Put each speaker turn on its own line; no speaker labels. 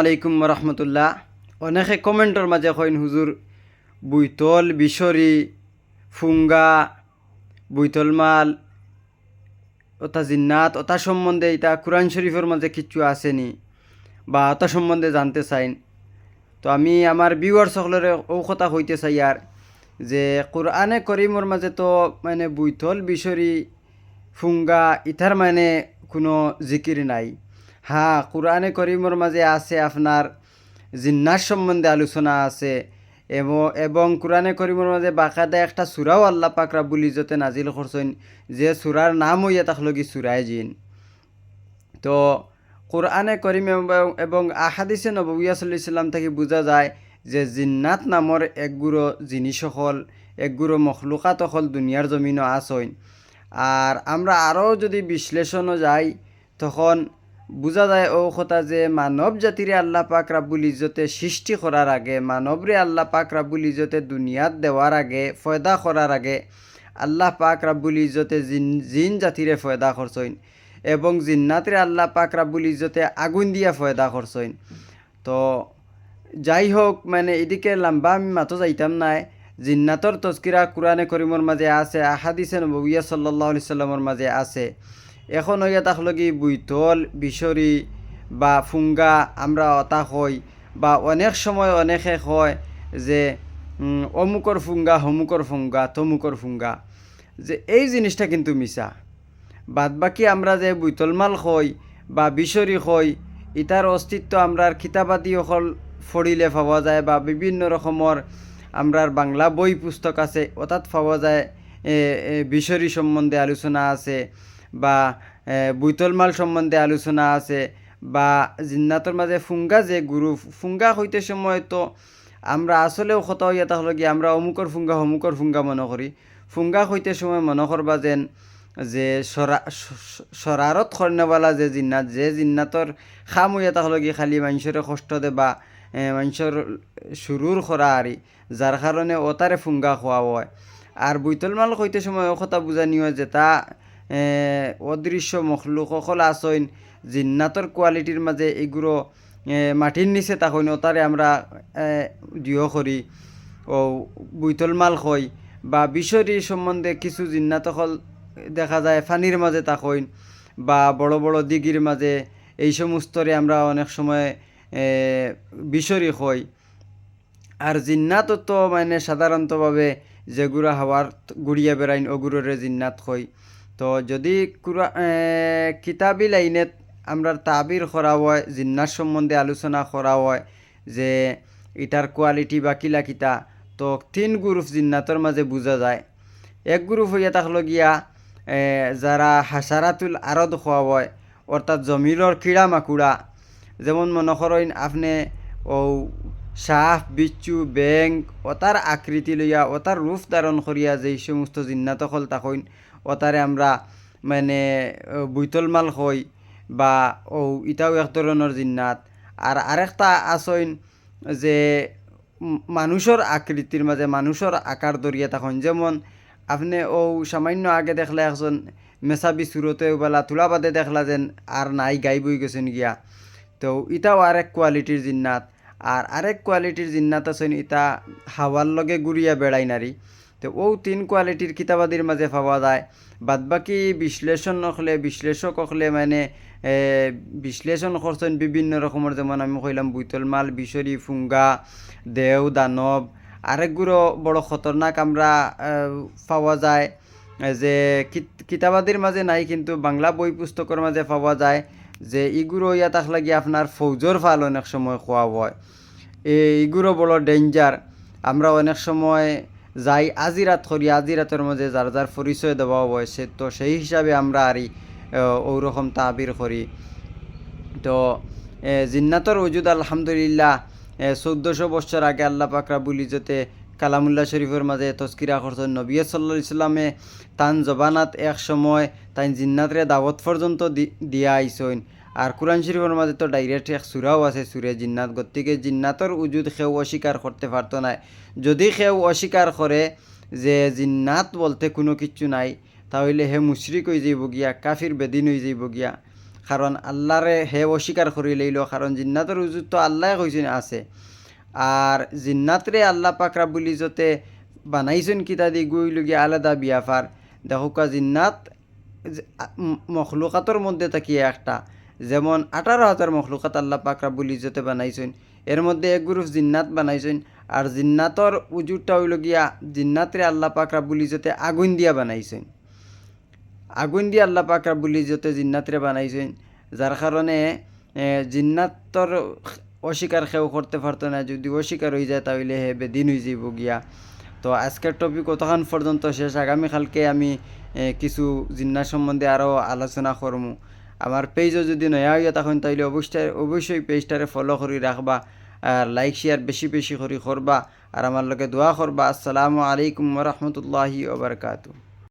আলাইকুম রহমতুল্লাহ অনেকে কমেন্টর মাঝে কইন, হুজুর, বুইতল, বিশরি, ফুঙ্গা, বুইতল মাল ওটা জিন্নাত ওটা সম্বন্ধে এটা কোরআন শরীফের মাঝে কিচ্ছু আসেনি বা ওটা সম্বন্ধে জানতে চাইন। তো আমি আমার বিওয়ার সকলের ও কথা হইতে চাই আর, যে কোরআনে করিমর মাঝে তো মানে বুইতল, বিশরি, ফুঙ্গা, ইথার মানে কোনো জিকির নাই। হ্যাঁ কোরআনে করিমর মাঝে আছে আপনার জিন্নার সম্বন্ধে আলোচনা আছে এবং এবং কোরআনে করিমর মাঝে বাকাদা একটা সুরাও আল্লাহ পাক রাব্বুল ইজতে নাজিল করছেন যে সুরার নাম হইয়া তাকলগি সুরায় জিন। তো কোরআনে করিম এবং- আহাদিসে নবুয়া সাল্লাম থেকে বোঝা যায় যে জিন্নাত নামৰ একগুড়ো জিনিস হল একগুড়ো মখলুকাত হল দুনিয়ার জমিনও আসইন আর আমরা আরও যদি বিশ্লেষণও যাই, তখন বোঝা যায়, ও কথা যে মানব জাতিরে আল্লাহ পাক রাব্বুল ইজতে সৃষ্টি করার আগে, মানবরে আল্লাহ পাক রাব্বুল ইজতে দুনিয়াত দেওয়ার আগে, ফয়দা করার আগে, আল্লাহ পাক রাব্বুল ইজতে জিন জিন জাতিরে ফয়দা করছইন এবং জিন্নাতরে আল্লাহ পাক রাব্বুল ইজতে আগুন দিয়া ফয়দা করছইন। তো যাই হোক মানে এদিকে লম্বা আমি মাতো যাইতাম নাই। জিন্নাতর তস্কিরা কোরআনে করিমর মাঝে আছে আহাদিসে নবুয়া সাল্লাহ সাল্লামর মাঝে আছে। এখন হইয়া তাকলগি বুইতল বিশরি বা ফুঙ্গা আমরা অতা হই বা অনেক সময় অনেকে হয় যে অমুকর ফুঙ্গা হমুকর ফুঙ্গা তমুকর ফুঙ্গা। যে এই জিনিসটা কিন্তু মিশা বাদ বাকি আমরা যে বুইতলমাল হই বা বিশরি হই ইটার অস্তিত্ব আমরার কিতাবাদি অকল ফড়িলে পাওয়া যায় বা বিভিন্ন রকমের আমরার বাংলা বই পুস্তক আছে অর্থাৎ পাওয়া যায় বিশরি সম্বন্ধে আলোচনা আছে। বা এ, বুইতলমাল সম্বন্ধে আলোচনা আছে বা জিন্নাতর মাঝে ফুঙ্গা যে গুরু ফুঙ্গা হইতে সময় তো আমরা আসলেও কত হইয়া তাহলে কি আমরা অমুকর ফুঙ্গা অমুকর ফুঙ্গা মনে করি। ফুঙ্গা হইতে সময় মনে করবা যেন যে সরারত কর্ণবালা যে জিন্নাত যে জিন্নাতর খাম হইয়া তাহলে কি খালি মানুষের কষ্ট দেবা মানুষের সুরুর করা আরি যার কারণে ওতারে ফুঙ্গা খোয়া হয়। আর বৈতল মাল হইতে সময় কথা বুঝানি হয় যে তা অদৃশ্য মখলুক সকল আসইন জিন্নাতর কোয়ালিটির মাঝে এগুলো মাটির নিচে তখন ওতারে আমরা দিও করি। ও বৈতল মাল বা বিশরি সম্বন্ধে কিছু জিন্নাত হল দেখা যায় ফানির মাঝে তাকইন বা বড় বড় দিঘির মাঝে এই সমস্তরে আমরা অনেক সময় এ, বিশরি হই আর জিন্নাত তো মানে সাধারণতভাবে যেগুলো হাওয়ার গুড়িয়া বেড়াইন ওগুলোরে জিন্নাত হই তো যদি কিতাবি লাইনত আমরা তাবির করা হয়, জিন্নাত সম্বন্ধে আলোচনা করা হয়, যে ইটার কোয়ালিটি বা কিলা কিতা, তো তিন গ্রুপ জিন্নাতর মাঝে বোঝা যায়। এক গ্রুপ হইয়া থাকল গিয়া যারা হাসারাতুল আরদ খোয়া হয় অর্থাৎ জমিরর কিড়া মাকুড়া যেমন মনে করেন আপনি ও সাপ বিচ্ছু ব্যাং ওতার আকৃতি লইয়া ওতার রূপ ধারণ করিয়া যেই সমস্ত জিন্নাত হল তখন ওতারে আমরা মানে বুইতল মাল হই বা ও ইটাও এক ধরনের জিন্নাত। আর আরেকটা আসইন যে মানুষের আকৃতির মাঝে মানুষের আকার দরিয়া তখন যেমন, আপনি ও সামান্য আগে দেখলে একজন মেসাবি সুরতে বেলা তুলা বাদে দেখলা যেন আর নাই গাই বই গেছেন গিয়া তো, ইটাও আরেক কোয়ালিটির জিন্নাত। আর আরেক কোয়ালিটির জিন্নাত আছেন ইটা হাওয়ার লগে গুড়িয়া বেড়াই নারী। তো ও তিন কোয়ালিটির কিতাবাদির মাঝে পাওয়া যায়। বাদবাকি বিশ্লেষণ হলে বিশ্লেষক হলে মানে বিশ্লেষণ করছেন বিভিন্ন রকমের যেমন আমি কইলাম বুইতল মাল বিশরি ফুঙ্গা, দেও দানব আরেকগুলো বড় খতরনাক আমরা পাওয়া যায়। যে কিত- কিতাবাদির মাঝে নাই, কিন্তু বাংলা বই পুস্তকের মাঝে পাওয়া যায়। যে ইগুলো ইয়া তাক লাগি আপনার ফৌজর ফাল অনেক সময় খোয়া হয়। এইগুলো বড় ডেঞ্জার আমরা অনেক সময় যাই আজি আজিরাত করি, আজিরাতের মাঝে যার যার পরিচয় দেওয়া হয়, সে তো সেই হিসাবে আমরা আরই ওরকম তাবির করি। তো জিন্নাতর ওজুদ আলহামদুলিল্লাহ চৌদ্দশো বছর আগে আল্লাহ পাকরা বুলি যেতে কালামুল্লাহ শরীফের মাঝে তস্কিরা করছেন। নবী সাল্লা ইসলামে তান জবানাত এক সময় তাই জিন্নাতরে দাওয়াত পর্যন্ত দিয়া আইসইন আর কোরআন শরীফের মাঝে তো ডাইরেক্ট এক সুরাও আছে, সুরে জিন্নাত। গতিকে জিন্নাতর উজুদ সেও অস্বীকার করতে পারতো না যদি সেও অস্বীকার করে যে জিন্নাত বলতে কোনো কিছু নাই, তাহলে হে মুশরিক হয়ে যাইব গিয়া, কাফির বেদিন হয়ে যাইব গিয়া। কারণ আল্লাহরে হে অস্বীকার করি লইল কারণ জিন্নাতের উজুত তো আল্লাহ কইছেন আছে। আর জিন্নাতরে আল্লাহ পাক রাব্বুল ইজতে বানাইছেন কিতা দি গইলগি আলাদা বিয়াফার দেখোকা জিন্নাত মখলুকাতর মধ্যে তাকিয়ে একটা। যেমন আঠারো হাজার মখলুকাত আল্লাহ পাক রাব্বুল ইজতে বানাইছেন, এর মধ্যে এক গ্রুপ জিন্নাত বানাইছেন, আর জিন্নাতর উজুরটা হইল গিয়া জিন্নাতরে আল্লাহ পাক রাব্বুল ইজতে আগুন দিয়া বানাইছেন। আগুন দিয়ে আল্লাহ পাক রাব্বুল ইজতে জিন্নাতরে বানাইছেন, যার কারণে জিন্নাতর অস্বীকার কেউ করতে পারতো না, যদি অস্বীকার হয়ে যায় তাহলে হে বেদিন হয়ে যাব গিয়া। তো আজকের টপিক কতক্ষণ পর্যন্ত শেষ? আগামীকালকে আমি কিছু জিন্নার সম্বন্ধে আরও আলোচনা করমু। আমার পেজও যদি নয়া হইয়া তখন তাইলে অবশ্যই অবশ্যই পেজটারে ফলো করে রাখবা, আর লাইক শেয়ার বেশি বেশি করে করবা, আর আমার লগে দোয়া করবা। আসসালামু আলাইকুম রহমতুল্লাহি ওবরকাতু